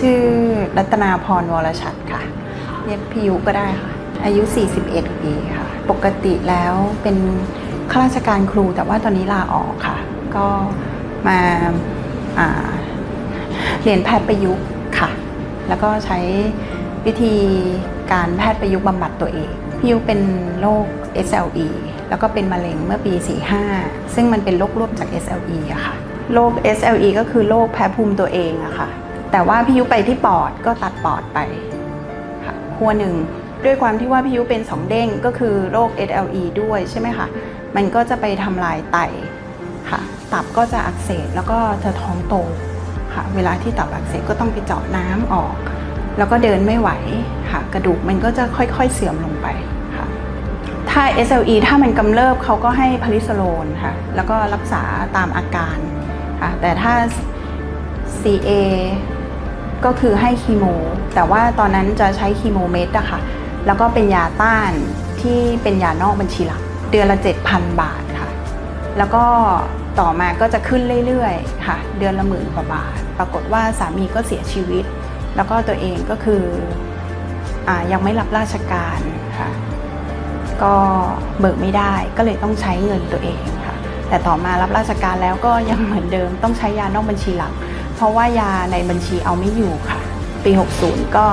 ชื่อรัตนาพรวรชัดค่ะ เรียกพี่ยุก็ได้ค่ะ อายุ 41 ปีค่ะ ปกติแล้วเป็นข้าราชการครูแต่ว่าตอนนี้ลาออกค่ะ ก็มาาเรียนแพทย์ประยุกต์ค่ะ แล้วก็ใช้วิธีการแพทย์ประยุกต์บำบัดตัวเอง พี่ยุเป็นโรค SLE แล้วก็เป็นมะเร็งเมื่อปี 45 ซึ่งมันเป็นโรคร่วมจาก SLE อะค่ะ โรค SLE ก็คือโรคแพ้ภูมิตัวเองอะค่ะ แต่ว่าพี่ยุไปที่ปอดก็ตัดปอดไปค่ะหัวหนึ่งด้วยความที่ว่าพี่ยุเป็นสองเด้งก็คือโรค SLE ด้วยใช่ไหมคะมันก็จะไปทำลายไตค่ะ ตับก็จะอักเสบแล้วก็จะท้องโตค่ะ เวลาที่ตับอักเสบก็ต้องไปเจาะน้ำออก แล้วก็เดินไม่ไหวค่ะ กระดูกมันก็จะค่อยๆเสื่อมลงไปค่ะ ถ้า SLE ถ้ามันกำเริบเขาก็ให้พาริสโลนค่ะ แล้วก็รักษาตามอาการค่ะ แต่ถ้า CA ก็คือให้คีโม แต่ว่าตอนนั้นจะใช้คีโมเม็ดอะค่ะแล้วก็เป็นยาต้านที่เป็นยานอกบัญชีหลัก เดือนละ 7,000 บาทค่ะ แล้วก็ต่อมาก็จะขึ้นเรื่อยๆค่ะ เดือนละหมื่นกว่าบาท ปรากฏว่าสามีก็เสียชีวิต แล้วก็ตัวเองก็คืออยังไม่รับราชการค่ะก็เบิกไม่ได้ก็เลยต้องใช้เงินตัวเองค่ะ แต่ต่อมารับราชการแล้วก็ยังเหมือนเดิมต้องใช้ยานอกบัญชีหลัก เพราะว่ายาในบัญชีเอาไม่อยู่ค่ะ ปี 60 ก็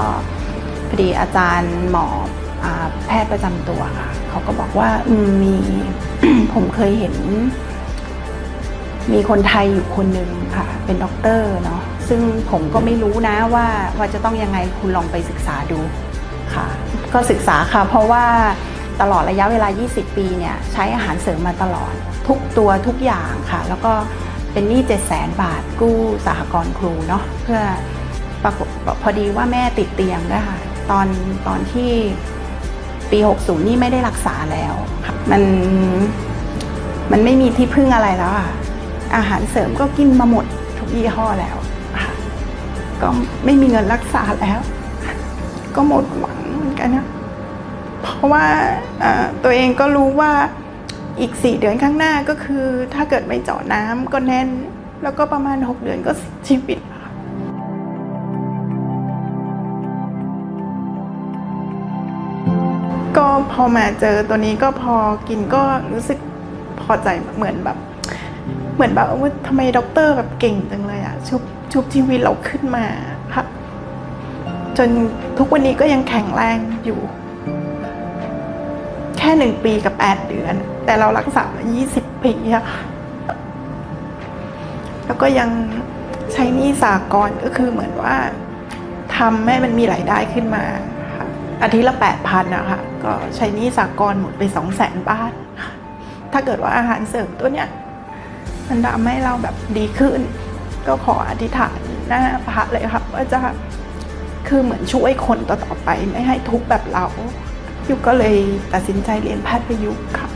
พอดีอาจารย์หมออแพทย์ประจำตัวค่ะ เขาก็บอกว่ามมีผมเคยเห็น มีคนไทยอยู่คนหนึ่งค่ะ เป็นด็อกเตอร์เนาะซึ่งผมก็ไม่รู้นะว่าว่าจะต้องยังไงคุณลองไปศึกษาดูค่ะ ก็ศึกษาค่ะ เพราะว่าตลอดระยะเวลา 20 ปีเนี่ยใช้อาหารเสริมมาตลอด ทุกตัวทุกอย่างค่ะ แล้วก็ เป็นหนี้7 0 0 0 0 0บาทกู้สหกรณ์ครูเนาะเพื่อปรากฏพอดีว่าแม่ติดเตียงด้วยค่ะตอนตอนที่ปี 60 นี่ไม่ได้รักษาแล้วค่ะมันมันไม่มีที่พึ่งอะไรแล้วอะอาหารเสริมก็กินมาหมดทุกยี่ห้อแล้ว ก็ไม่มีเงินรักษาแล้ว ก็หมดหวังเหมือนกันนะ เพราะว่าตัวเองก็รู้ว่า อีกสี่เดือนข้างหน้าก็คือ ถ้าเกิดไม่เจาะน้ำก็แน่น แล้วก็ประมาณหกเดือนก็เสียชีวิตค่ะก็พอมาเจอตัวนี้ก็พอกินก็รู้สึกพอใจเหมือนแบบ เหมือนแบบว่าทำไมด็อกเตอร์แบบเก่งจังเลยอะชุบชุบชีวิตเราขึ้นมาค่ะจนทุกวันนี้ก็ยังแข็งแรงอยู่ ค่หนึ่งปีกับแปดเดือน แต่เรารักษามายี่สิบปีอะค่ะแล้วก็ยังใช้หนี้สากลก็คือเหมือนว่าทำให้มันมีรายได้ขึ้นมาค่ะอาทิตย์ละแปดพันอะคะก็ใช้หนี้สากลหมดไปสองแสนบาท ถ้าเกิดว่าอาหารเสริมตัวเนี้ยมันทำให้เราแบบดีขึ้น ก็ขออธิษฐานหน้าพระเลยค่ะว่าจะคือเหมือนช่วยคนต่อๆไปไม่ให้ทุกข์แบบเรา ยุกก็เลยตัดสินใจเรียนแพทย์ประยุกต์ค่ะ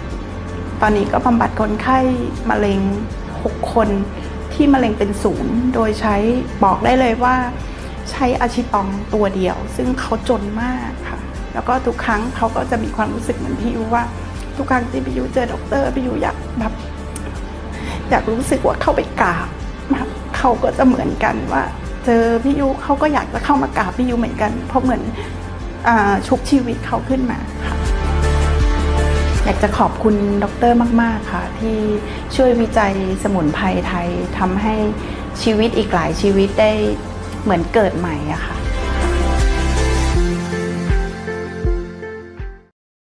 ตอนนี้ก็บำบัดคนไข้มะเร็ง 6 คนที่มะเร็งเป็นศูนย์ โดยใช้บอกได้เลยว่า ใช้อาชิตองตัวเดียว ซึ่งเขาจนมากค่ะ แล้วก็ทุกครั้งเขาก็จะมีความรู้สึกเหมือนพี่ยูว่า ทุกครั้งที่พี่ยูเจอด็อกเตอร์พี่ยูอยากแบบอยากรู้สึกว่าเข้าไปกราบเขาก็จะเหมือนกันว่า เจอพี่ยุเขาก็อยากจะเข้ามากราบพี่ยุเหมือนกัน เพราะเหมือน ชุบชีวิตเขาขึ้นมาค่ะอยากจะขอบคุณดรมาก ๆ ค่ะ ที่ช่วยวิจัยสมุนไพรไทยทำให้ชีวิตอีกหลายชีวิตได้เหมือนเกิดใหม่อะค่ะ